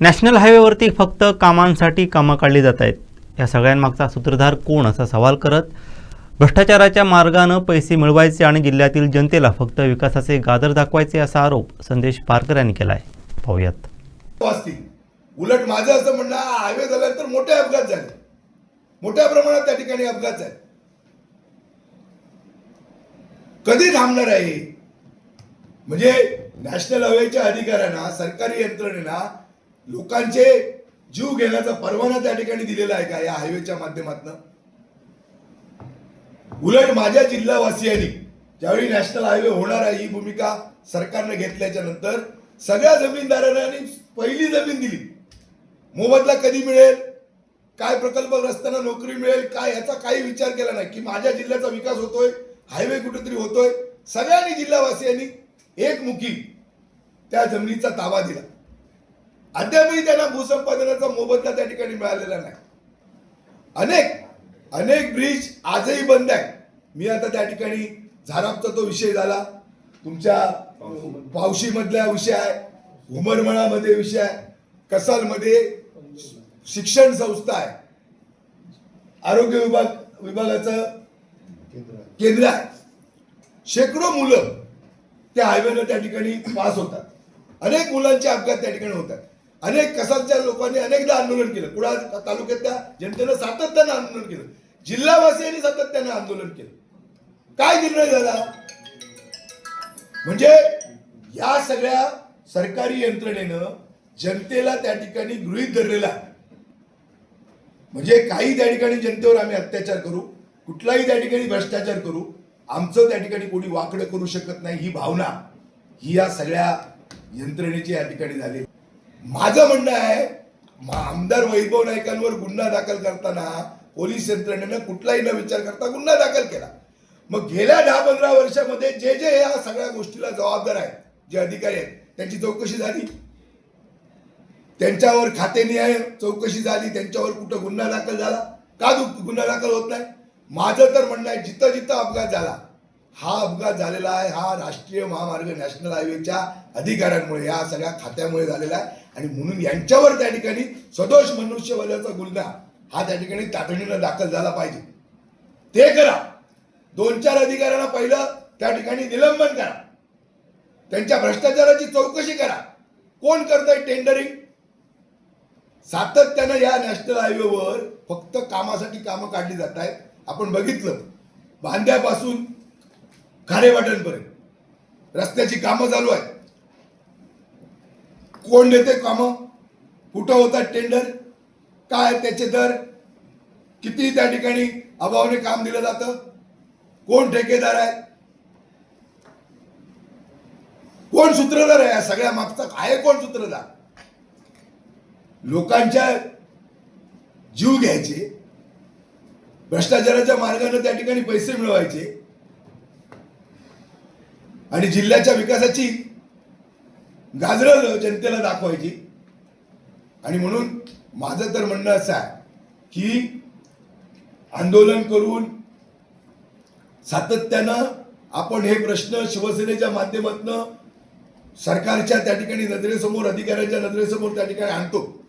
National हायवेवरती फक्त कामांसाठी कामं काढली जात आहेत. या सगळ्यांमागचा सूत्रधार कोण असा सवाल करत भ्रष्टाचाराच्या मार्गानं पैसे मिळवायचे आणि जिल्ह्यातील जनतेला फक्त विकासाचे गादर दाखवायचे असा आरोप संदेश पारकर यांनी केला आहे पाहूयात उलट माझं असं म्हणणं हायवे झाल्यानंतर मोठे अपघात झाले. मोठ्या प्रमाणात त्या ठिकाणी अपघात झाले. कधी थांबणार आहे म्हणजे नॅशनल हायवेच्या अधिकाऱ्यांना सरकारी यंत्रणेला लोकांचे जीव घेण्याचा परवाना त्या ठिकाणी दिलेला आहे का या हायवेच्या माध्यमातून? उलट माझ्या जिल्हावासियांनी ज्यावेळी नॅशनल हायवे होणार आहे ही भूमिका सरकारने घेतल्याच्या नंतर सगळ्या जमीनदारांनी पहिली जमीन दिली. मोबदला कधी मिळेल? काय प्रकल्पग्रस्तांना नोकरी मिळेल? काय? याचा काही विचार केला नाही की माझ्या जिल्ह्याचा विकास होतोय हायवे कुठेतरी होतोय. सगळ्यांनी जिल्हावासियांनी एकमुखी त्या जमिनीचा ताबा दिला. अद्यापही त्यांना भूसंपादनाचा मोबदला त्या ठिकाणी मिळालेला नाही. अनेक अनेक ब्रिज आजही बंद आहे मी आता त्या ठिकाणी झारापचा तो विषय झाला. तुमच्या पावशीमधला विषय आहे उमरमळामध्ये विषय आहे कसालमध्ये शिक्षण संस्था आहे. आरोग्य विभाग विभागाचं केंद्र आहे. शेकडो मुलं त्या हायवेनं त्या ठिकाणी पास होतात. अनेक मुलांचे अपघात त्या ठिकाणी होतात. अनेक कसांच्या लोकांनी अनेकदा आंदोलन केलं. कुडाळ तालुक्यातल्या जनतेनं सातत्यानं आंदोलन केलं. जिल्हावासियांनी सातत्यानं आंदोलन केलं. काय निर्णय झाला? म्हणजे या सगळ्या सरकारी यंत्रणेनं जनतेला त्या ठिकाणी गृहीत धरलेला म्हणजे काही त्या ठिकाणी जनतेवर आम्ही अत्याचार करू कुठलाही त्या ठिकाणी भ्रष्टाचार करू आमचं त्या ठिकाणी कोणी वाकडं करू शकत नाही ही भावना ही या सगळ्या यंत्रणेची या ठिकाणी झाली. माझं म्हणणं आहे आमदार वैभव नाईकांवर गुन्हा दाखल करताना पोलीस यंत्रणेनं कुठलाही न विचार करता गुन्हा दाखल केला. मग गेल्या दहा पंधरा वर्षामध्ये जे जे या सगळ्या गोष्टीला जबाबदार आहेत जे अधिकारी आहेत त्यांची चौकशी झाली. त्यांच्यावर खातेनिहाय चौकशी झाली त्यांच्यावर कुठं गुन्हा दाखल झाला? का गुन्हा दाखल होत नाही? माझं तर म्हणणं आहे जिथं जिथं अपघात झाला हा अपघात झालेला आहे. हा राष्ट्रीय महामार्ग नॅशनल हायवेच्या अधिकाऱ्यांमुळे या सगळ्या खात्यामुळे झालेला आहे. आणि म्हणून यांच्यावर त्या ठिकाणी सदोष मनुष्यबलाचा गुन्हा हा त्या ठिकाणी तातडीनं दाखल झाला पाहिजे. ते करा. दोन चार अधिकाऱ्यांना पहिलं त्या ठिकाणी निलंबन करा. त्यांच्या भ्रष्टाचाराची चौकशी करा. कोण करतंय टेंडरिंग सातत्यानं या नॅशनल हायवेवर फक्त कामासाठी कामं काढली जात आहेत आपण बघितलं. बांध्यापासून खारेवाटणपर्यंत रस्त्याची कामं चालू आहेत. कोण देते कामं? कुठं होतात टेंडर काय त्याचे दर? किती त्या ठिकाणी अभावाने काम दिलं जातं? कोण ठेकेदार आहे? कोण सूत्रधार आहे? या सगळ्या मागचा आहे कोण सूत्रधार? लोकांच्या जीव घ्यायचे भ्रष्टाचाराच्या मार्गाने त्या ठिकाणी पैसे मिळवायचे आणि जिल्ह्याच्या विकासाची गाजरं जनतेला दाखवायची. आणि म्हणून माझं तर म्हणणं असं आहे की आंदोलन करून सातत्यानं आपण हे प्रश्न शिवसेनेच्या माध्यमातून सरकारच्या त्या ठिकाणी नजरेसमोर अधिकाऱ्यांच्या नजरेसमोर त्या ठिकाणी आणतो.